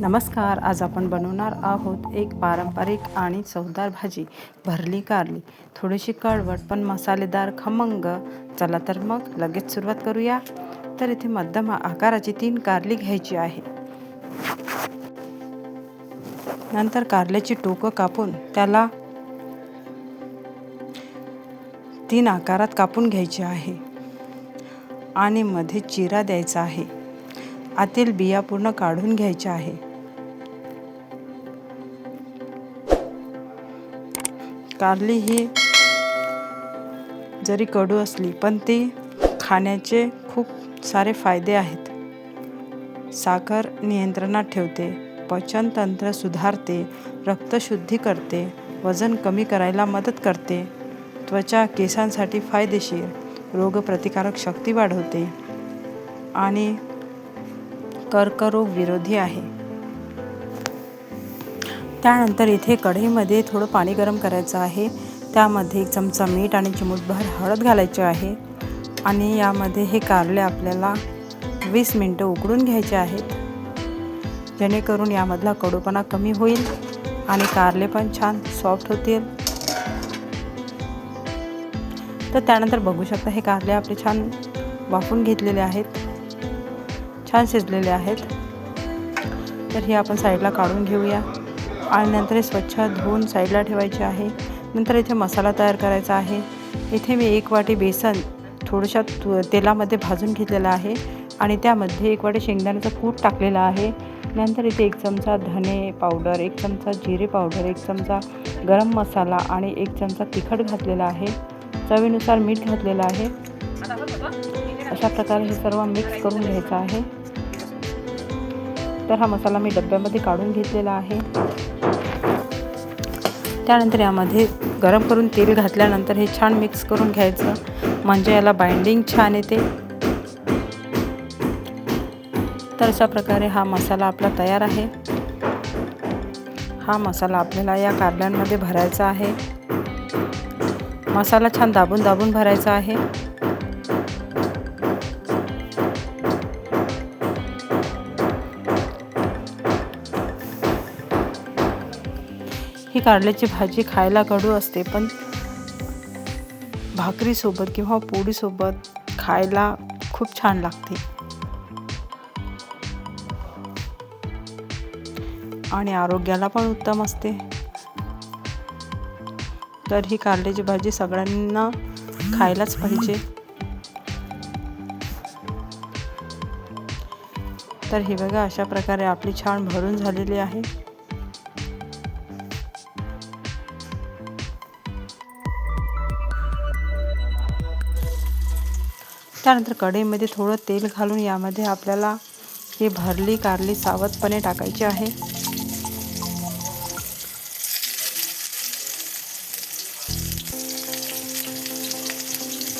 नमस्कार आज आपण बनवणार आहोत एक पारंपरिक आणि चवदार भाजी भरली कारली. थोडीशी कळवट पण मसालेदार खमंग. चला तर मग लगेच सुरुवात करूया. तर इथे मध्यम आकाराची तीन कारली घ्यायची आहे. नंतर कारल्याची टोकं कापून त्याला तीन आकारात कापून घ्यायची आहे. आणि मध्ये चिरा द्यायचा आहे. आतील बिया पूर्ण काढून घ्यायच्या आहे. कारली ही जरी कडू असली पण ती खाण्याचे खूप सारे फायदे आहेत. साखर नियंत्रणात ठेवते पचनतंत्र सुधारते रक्तशुद्धी करते वजन कमी करायला मदत करते. त्वचा केसांसाठी फायदेशीर रोगप्रतिकारक शक्ती वाढवते आणि कर्करोग विरोधी आहे. त्यानंतर इथे कढईमध्ये थोडं पाणी गरम करायचं आहे. त्यामध्ये एक चमचा मीठ आणि चिमूटभर हळद घालायचे आहे. आणि यामध्ये हे कारले आपल्याला वीस मिनटं उकडून घ्यायचे आहेत. जेणेकरून यामधला कडूपणा कमी होईल आणि कारले पण छान सॉफ्ट होतील. तर त्यानंतर बघू शकता हे कारले आपले छान वाफून घेतलेले आहेत. छान शिजलेले आहेत. तर हे आपण साईडला काढून घेऊया. आणि नंतर हे स्वच्छ धुवून साईडला ठेवायचे आहे. नंतर इथे मसाला तयार करायचा आहे. इथे मी एक वाटी बेसन थोडशा तु तेलामध्ये भाजून घेतलेलं आहे आणि त्यामध्ये एक वाटी शेंगदाण्याचं कूट टाकलेलं आहे. नंतर इथे एक चमचा धने पावडर एक चमचा जिरे पावडर एक चमचा गरम मसाला आणि एक चमचा तिखट घातलेला आहे. चवीनुसार मीठ घातलेलं आहे. अशा प्रकारे हे सर्व मिक्स करून घ्यायचं आहे. तर हा मसाला मी डब्यामध्ये काढून घेतलेला आहे. त्यानंतर यामध्ये गरम करून तेल घातल्यानंतर हे छान मिक्स करून घ्यायचं. म्हणजे याला बाइंडिंग छान येते. तर अशा प्रकारे हा मसाला आपला तयार आहे. हा मसाला आपल्याला या कारल्यांमध्ये भरायचा आहे. मसाला छान दाबून दाबून भरायचा आहे. ही कारल्याची भाजी खायला कडू असते पण भाकरीसोबत किंवा पोळीसोबत खायला खूप छान लागते. आणि आरोग्याला पण उत्तम असते. तर ही कारल्याची भाजी सगळ्यांना खायलाच पाहिजे. तर हे बघा अशा प्रकारे आपली छान भरून झालेली आहे. त्यानंतर कढईमध्ये थोडं तेल घालून यामध्ये आपल्याला ही भरली कारली सावधपणे टाकायची आहे.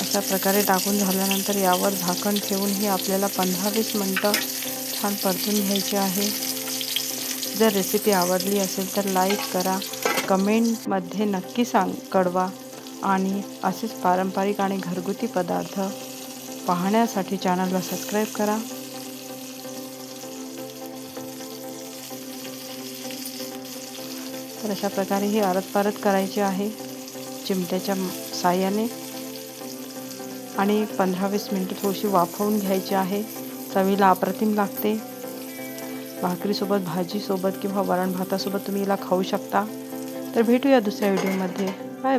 अशा प्रकारे टाकून झाल्यानंतर यावर झाकण ठेवून ही आपल्याला पंधरा वीस मिनटं छान परतून घ्यायची आहे. जर रेसिपी आवडली असेल तर लाईक करा कमेंटमध्ये नक्की सांग कळवा आणि असेच पारंपरिक आणि घरगुती पदार्थ पाहण्यासाठी चॅनलला सबस्क्राईब करा. तर अशा प्रकारे ही आरत परत करायची आहे चिमट्याच्या साह्याने. आणि पंधरा वीस मिनटं थोडीशी वाफवून घ्यायची आहे. चवीला अप्रतिम लागते. भाकरीसोबत भाजीसोबत किंवा वरण भातासोबत तुम्ही हिला खाऊ शकता. तर भेटूया दुसऱ्या व्हिडिओमध्ये. Bye bye